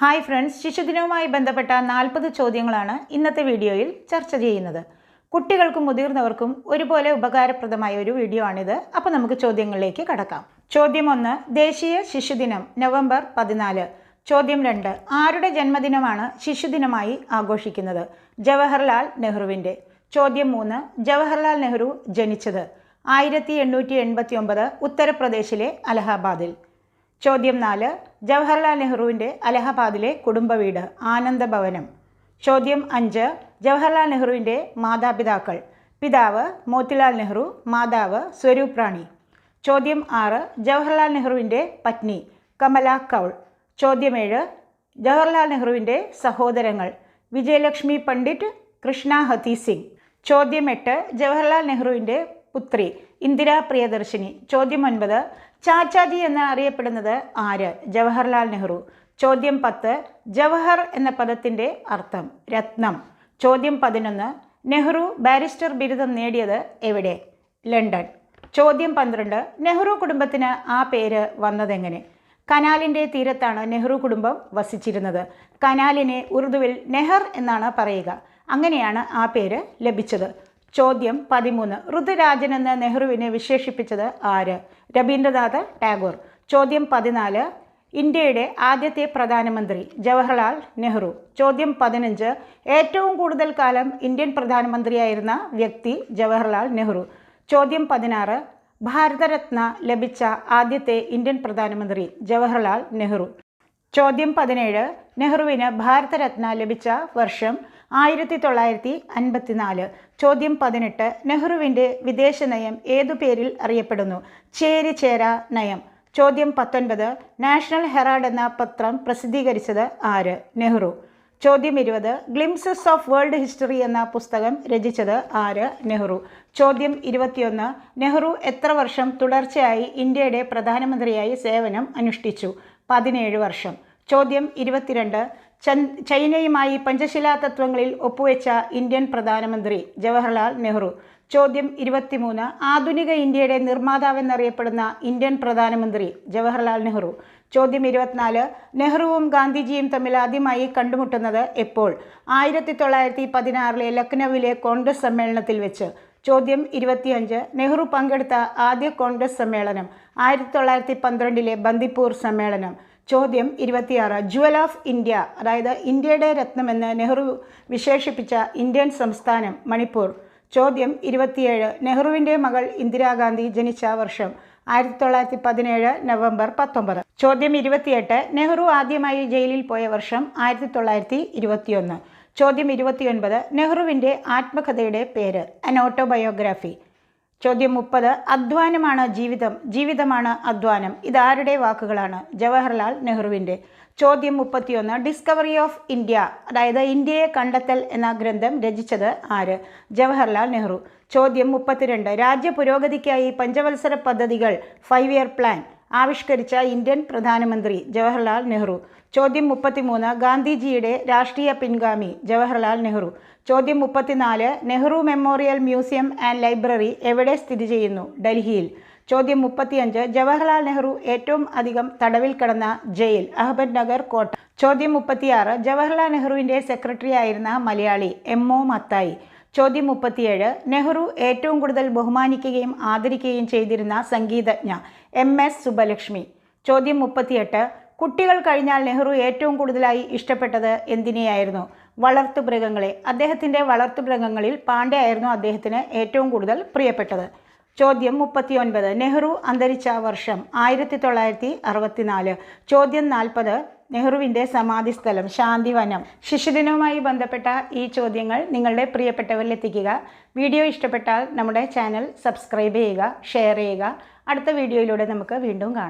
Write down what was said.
Hi friends ശിശുദിനവുമായി ബന്ധപ്പെട്ട നാൽപ്പത് ചോദ്യങ്ങളാണ് ഇന്നത്തെ വീഡിയോയിൽ ചർച്ച ചെയ്യുന്നത്. കുട്ടികൾക്കും മുതിർന്നവർക്കും ഒരുപോലെ ഉപകാരപ്രദമായ ഒരു വീഡിയോ ആണിത്. അപ്പോൾ നമുക്ക് ചോദ്യങ്ങളിലേക്ക് കടക്കാം. ചോദ്യം ഒന്ന് ദേശീയ ശിശുദിനം നവംബർ പതിനാല്. ചോദ്യം രണ്ട് ആരുടെ ജന്മദിനമാണ് ശിശുദിനമായി ആഘോഷിക്കുന്നത്? ജവഹർലാൽ നെഹ്റുവിന്റെ. ചോദ്യം മൂന്ന് ജവഹർലാൽ നെഹ്റു ജനിച്ചത് ആയിരത്തി എണ്ണൂറ്റി എൺപത്തി ഒമ്പത് ഉത്തർപ്രദേശിലെ അലഹാബാദിൽ. ചോദ്യം നാല്. ജവഹർലാൽ നെഹ്റുവിന്റെ അലഹബാദിലെ കുടുംബ വീട് ആനന്ദഭവനം. ചോദ്യം അഞ്ച്. ജവഹർലാൽ നെഹ്റുവിന്റെ മാതാപിതാക്കൾ. പിതാവ് മോത്തിലാൽ നെഹ്റു മാതാവ് സ്വരൂപ് റാണി. ചോദ്യം ആറ്. ജവഹർലാൽ നെഹ്റുവിന്റെ പത്നി കമല കൗൾ. ചോദ്യം ഏഴ്. ജവഹർലാൽ നെഹ്റുവിന്റെ സഹോദരങ്ങൾ വിജയലക്ഷ്മി പണ്ഡിറ്റ് കൃഷ്ണ ഹത്തി സിംഗ്. ചോദ്യം എട്ട്. ജവഹർലാൽ നെഹ്റുവിന്റെ പുത്രി ഇന്ദിരാ പ്രിയദർശിനി. ചോദ്യം ഒൻപത്. ചാച്ചാജി എന്ന് അറിയപ്പെടുന്നത് ആര്? ജവഹർലാൽ നെഹ്റു. ചോദ്യം പത്ത് ജവഹർ എന്ന പദത്തിന്റെ അർത്ഥം രത്നം. ചോദ്യം പതിനൊന്ന് നെഹ്റു ബാരിസ്റ്റർ ബിരുദം നേടിയത് എവിടെ? ലണ്ടൻ. ചോദ്യം പന്ത്രണ്ട് നെഹ്റു കുടുംബത്തിന് ആ പേര് വന്നതെങ്ങനെ? കനാലിന്റെ തീരത്താണ് നെഹ്റു കുടുംബം വസിച്ചിരുന്നത്. കനാലിനെ ഉറുദുവിൽ നെഹർ എന്നാണ് പറയുക. അങ്ങനെയാണ് ആ പേര് ലഭിച്ചത്. ചോദ്യം പതിമൂന്ന്. ഋതുരാജൻ എന്ന് നെഹ്റുവിനെ വിശേഷിപ്പിച്ചത് ആര്? രവീന്ദ്രനാഥ് ടാഗോർ. ചോദ്യം പതിനാല്. ഇന്ത്യയുടെ ആദ്യത്തെ പ്രധാനമന്ത്രി ജവഹർലാൽ നെഹ്റു. ചോദ്യം പതിനഞ്ച്. ഏറ്റവും കൂടുതൽ കാലം ഇന്ത്യൻ പ്രധാനമന്ത്രിയായിരുന്ന വ്യക്തി ജവഹർലാൽ നെഹ്റു. ചോദ്യം പതിനാറ്. ഭാരതരത്ന ലഭിച്ച ആദ്യത്തെ ഇന്ത്യൻ പ്രധാനമന്ത്രി ജവഹർലാൽ നെഹ്റു. ചോദ്യം പതിനേഴ്. നെഹ്റുവിന് ഭാരതരത്ന ലഭിച്ച വർഷം ആയിരത്തി തൊള്ളായിരത്തി അൻപത്തിനാല് ചോദ്യം പതിനെട്ട്. നെഹ്റുവിന്റെ വിദേശ നയം ഏതു പേരിൽ അറിയപ്പെടുന്നു? ചേരി ചേര നയം. ചോദ്യം പത്തൊൻപത്. നാഷണൽ ഹെറാഡ് എന്ന പത്രം പ്രസിദ്ധീകരിച്ചത് ആര്? നെഹ്റു. ചോദ്യം ഇരുപത്. ഗ്ലിംസസ് ഓഫ് വേൾഡ് ഹിസ്റ്ററി എന്ന പുസ്തകം രചിച്ചത് ആര്? നെഹ്റു. ചോദ്യം ഇരുപത്തിയൊന്ന്. നെഹ്റു എത്ര വർഷം തുടർച്ചയായി ഇന്ത്യയുടെ പ്രധാനമന്ത്രിയായി സേവനം അനുഷ്ഠിച്ചു? പതിനേഴ് വർഷം. ചോദ്യം ഇരുപത്തിരണ്ട്. ചൈനയുമായി പഞ്ചശിലാ തത്വങ്ങളിൽ ഒപ്പുവെച്ച ഇന്ത്യൻ പ്രധാനമന്ത്രി ജവഹർലാൽ നെഹ്റു. ചോദ്യം ഇരുപത്തിമൂന്ന്. ആധുനിക ഇന്ത്യയുടെ നിർമ്മാതാവെന്നറിയപ്പെടുന്ന ഇന്ത്യൻ പ്രധാനമന്ത്രി ജവഹർലാൽ നെഹ്റു. ചോദ്യം ഇരുപത്തിനാല്. നെഹ്റുവും ഗാന്ധിജിയും തമ്മിൽ ആദ്യമായി കണ്ടുമുട്ടുന്നത് എപ്പോൾ? ആയിരത്തി തൊള്ളായിരത്തി പതിനാറിലെ ലക്നൌവിലെ കോൺഗ്രസ് സമ്മേളനത്തിൽ വെച്ച്. ചോദ്യം ഇരുപത്തിയഞ്ച്. നെഹ്റു പങ്കെടുത്ത ആദ്യ കോൺഗ്രസ് സമ്മേളനം ആയിരത്തി തൊള്ളായിരത്തി പന്ത്രണ്ടിലെ ബന്ദിപ്പൂർ സമ്മേളനം. ചോദ്യം ഇരുപത്തിയാറ്. ജുവൽ ഓഫ് ഇന്ത്യ അതായത് ഇന്ത്യയുടെ രത്നമെന്ന് നെഹ്റു വിശേഷിപ്പിച്ച ഇന്ത്യൻ സംസ്ഥാനം മണിപ്പൂർ. ചോദ്യം ഇരുപത്തിയേഴ്. നെഹ്റുവിന്റെ മകൾ ഇന്ദിരാഗാന്ധി ജനിച്ച വർഷം ആയിരത്തി തൊള്ളായിരത്തി പതിനേഴ് നവംബർ പത്തൊമ്പത്. ചോദ്യം ഇരുപത്തിയെട്ട്. നെഹ്റു ആദ്യമായി ജയിലിൽ പോയ വർഷം ആയിരത്തി തൊള്ളായിരത്തി ഇരുപത്തിയൊന്ന് ചോദ്യം ഇരുപത്തിയൊൻപത്. നെഹ്റുവിന്റെ ആത്മകഥയുടെ പേര് അൻ ഓട്ടോബയോഗ്രാഫി ചോദ്യം മുപ്പത് അധ്വാനമാണ് ജീവിതം? ജീവിതമാണ് അധ്വാനം. ഇതാരുടെ വാക്കുകളാണ്? ജവഹർലാൽ നെഹ്റുവിന്റെ. ചോദ്യം മുപ്പത്തിയൊന്ന് ഡിസ്കവറി ഓഫ് ഇന്ത്യ അതായത് ഇന്ത്യയെ കണ്ടെത്തൽ എന്ന ഗ്രന്ഥം രചിച്ചത് ആര്? ജവഹർലാൽ നെഹ്റു. ചോദ്യം മുപ്പത്തിരണ്ട് രാജ്യ പുരോഗതിക്കായി പഞ്ചവത്സര പദ്ധതികൾ ഫൈവ് ഇയർ പ്ലാൻ ആവിഷ്കരിച്ച ഇന്ത്യൻ പ്രധാനമന്ത്രി ജവഹർലാൽ നെഹ്റു. ചോദ്യം മുപ്പത്തിമൂന്ന് ഗാന്ധിജിയുടെ രാഷ്ട്രീയ പിൻഗാമി ജവഹർലാൽ നെഹ്റു. ചോദ്യം മുപ്പത്തിനാല് Nehru memorial museum and library എവിടെ സ്ഥിതി ചെയ്യുന്നു? ഡൽഹിയിൽ. ചോദ്യം മുപ്പത്തിയഞ്ച് ജവഹർലാൽ നെഹ്റു ഏറ്റവും അധികം തടവിൽ കിടന്ന ജയിൽ അഹമ്മദ് നഗർ കോട്ട. ചോദ്യം മുപ്പത്തിയാറ് ജവഹർലാൽ നെഹ്റുവിന്റെ സെക്രട്ടറി ആയിരുന്ന മലയാളി എം ഒ മത്തായി. ചോദ്യം മുപ്പത്തിയേഴ്. നെഹ്റു ഏറ്റവും കൂടുതൽ ബഹുമാനിക്കുകയും ആദരിക്കുകയും ചെയ്തിരുന്ന സംഗീതജ്ഞ എം എസ് സുബലക്ഷ്മി. ചോദ്യം മുപ്പത്തിയെട്ട്. കുട്ടികൾ കഴിഞ്ഞാൽ നെഹ്റു ഏറ്റവും കൂടുതലായി ഇഷ്ടപ്പെട്ടത് എന്തിനെയായിരുന്നു? വളർത്തുമൃഗങ്ങളെ. അദ്ദേഹത്തിന്റെ വളർത്തുമൃഗങ്ങളിൽ പാണ്ഡ്യയായിരുന്നു അദ്ദേഹത്തിന് ഏറ്റവും കൂടുതൽ പ്രിയപ്പെട്ടത്. ചോദ്യം മുപ്പത്തിയൊൻപത്. നെഹ്റു അന്തരിച്ച വർഷം ആയിരത്തി തൊള്ളായിരത്തി അറുപത്തിനാല് ചോദ്യം നാൽപ്പത്. നെഹ്റുവിന്റെ സമാധി സ്ഥലം ശാന്തിവനം. ശിശുദിനവുമായി ബന്ധപ്പെട്ട ഈ ചോദ്യങ്ങൾ നിങ്ങളുടെ പ്രിയപ്പെട്ടവരിൽ എത്തിക്കുക. വീഡിയോ ഇഷ്ടപ്പെട്ടാൽ നമ്മുടെ ചാനൽ സബ്സ്ക്രൈബ് ചെയ്യുക ഷെയർ ചെയ്യുക. അടുത്ത വീഡിയോയിലൂടെ നമുക്ക് വീണ്ടും കാണാം.